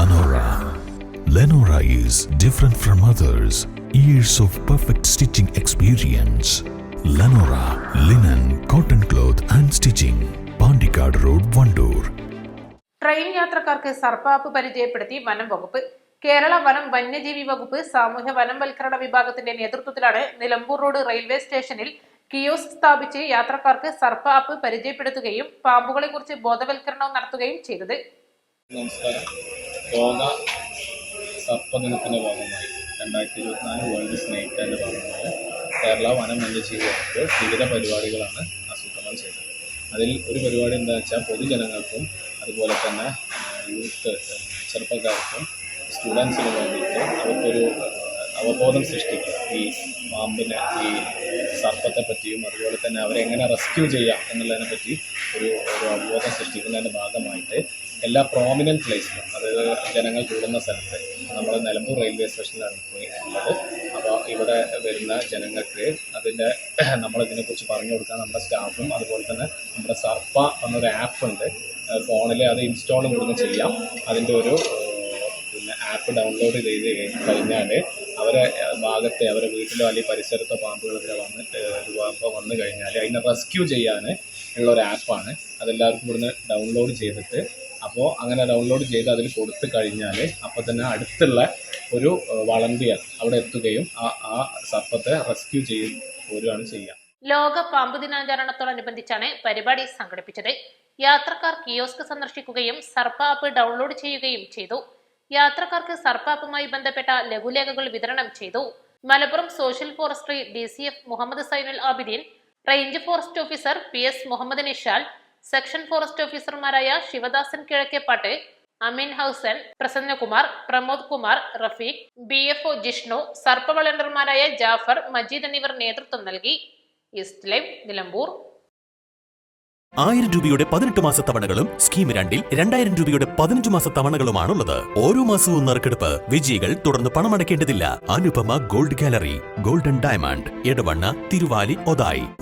Lenora. Lenora is different from others. Years of perfect stitching experience. Lenora linen, cotton cloth and stitching. Pandikad Road, Vandoor. Train യാത്രക്കാർക്ക് സർപ്പാപ്പ് പരിചയപ്പെടുത്തി വനം വകുപ്പ് കേരള വനം വന്യജീവി വകുപ്പ് സാമൂഹ്യ വനംവൽക്കരണ വിഭാഗത്തിന്റെ നേതൃത്വത്തിലാണ് നിലമ്പൂർ റോഡ് റെയിൽവേ സ്റ്റേഷനിൽ കിയോസ്ക് സ്ഥാപിച്ച് യാത്രക്കാർക്ക് സർപ്പ ആപ്പ് പരിചയപ്പെടുത്തുകയും പാമ്പുകളെ കുറിച്ച് ബോധവൽക്കരണവും നടത്തുകയും ചെയ്തത് നമസ്കാരം ലോക സർപ്പദിനത്തിന്റെ ഭാഗമായി രണ്ടായിരത്തി ഇരുപത്തിനാല് വേൾഡ് സ്നേഹിക്കാന്റെ ഭാഗമായി കേരള വനം വന്യജീവി വകുപ്പ് വിവിധ പരിപാടികളാണ് ആസൂത്രണം ചെയ്തത്. അതിൽ ഒരു പരിപാടി എന്താ വെച്ചാൽ പൊതുജനങ്ങൾക്കും അതുപോലെ തന്നെ യൂത്ത് ചെറുപ്പക്കാർക്കും സ്റ്റുഡൻസിന് വേണ്ടിയിട്ട് അവർക്കൊരു അവബോധം സൃഷ്ടിക്കുക. ഈ പാമ്പിനെ ഈ സർപ്പത്തെ പറ്റിയും അതുപോലെ തന്നെ അവരെ എങ്ങനെ റെസ്ക്യൂ ചെയ്യാം എന്നുള്ളതിനെ പറ്റി ഒരു ഒരു അവബോധം സൃഷ്ടിക്കുന്നതിന്റെ ഭാഗമായിട്ട് എല്ലാ പ്രോമിനന്റ് പ്ലേസിലും ജനങ്ങൾ കൂടുന്ന സ്ഥലത്ത് നമ്മൾ നിലമ്പൂർ റെയിൽവേ സ്റ്റേഷനിലാണ് ഉള്ളത്. അപ്പോൾ ഇവിടെ വരുന്ന ജനങ്ങൾക്ക് അതിന്റെ നമ്മളിതിനെക്കുറിച്ച് പറഞ്ഞു കൊടുക്കാൻ നമ്മുടെ സ്റ്റാഫും അതുപോലെ തന്നെ നമ്മുടെ സർപ്പ എന്നൊരു ആപ്പ് ഉണ്ട്. ഫോണിൽ അത് ഇൻസ്റ്റാൾ കൊടുക്കും ചെയ്യാം. അതിന്റെ ഒരു പിന്നെ ആപ്പ് ഡൗൺലോഡ് ചെയ്ത് കഴിഞ്ഞാൽ അവരെ ഭാഗത്തെ അവരെ വീട്ടിലോ അല്ലെങ്കിൽ പരിസരത്തോ പാമ്പുകളൊക്കെ വന്നിട്ട് ഒരു പാമ്പ് വന്നു കഴിഞ്ഞാൽ അതിനെ റെസ്ക്യൂ ചെയ്യാൻ ഉള്ള ഒരു ആപ്പാണ് അതെല്ലാവർക്കും ഇവിടുന്ന് ഡൗൺലോഡ് ചെയ്തിട്ട് അപ്പോൾ അങ്ങനെ ഡൗൺലോഡ് ചെയ്ത് അതിൽ കൊടുത്തു കഴിഞ്ഞാൽ അപ്പോൾ തന്നെ അടുത്തുള്ള ഒരു വളണ്ടിയർ അവിടെ എത്തുകയും ആ ആ സർപ്പത്തെ റെസ്ക്യൂ ചെയ്യും പോരുകയാണ് ചെയ്യുക ലോക പാമ്പ് ദിനാചരണത്തോടനുബന്ധിച്ചാണ് പരിപാടി സംഘടിപ്പിച്ചത്. യാത്രക്കാർ കിയോസ്ക് സന്ദർശിക്കുകയും സർപ്പ ആപ്പ് ഡൗൺലോഡ് ചെയ്യുകയും ചെയ്തു. യാത്രക്കാർക്ക് സർപ്പ ആപ്പുമായി ബന്ധപ്പെട്ട ലഘുലേഖകൾ വിതരണം ചെയ്തു. Malappuram social forestry D C F Muhammad Zainul Abideen range forest officer P S Muhammad Nishal section forest ഓഫീസർമാരായ Sivadasan Kizhakkepatt Ameen Housan Prasannakumar Pramod Kumar Rafeeq B F O Jishnu Sarpa വളണ്ടർമാരായ Jafar Majeed എന്നിവർ നേതൃത്വം നൽകി. East Nilambur. ആയിരം രൂപയുടെ പതിനെട്ട് മാസ തവണകളും scheme രണ്ടിൽ രണ്ടായിരം രൂപയുടെ പതിനഞ്ച് മാസ തവണകളുമാണുള്ളത്. ഓരോ മാസവും നറുക്കെടുപ്പ്. വിജയികൾ തുടർന്ന് പണമടയ്ക്കേണ്ടതില്ല. Anupama Gold Gallery Golden Diamond Edavanna Thiruvali Othayi.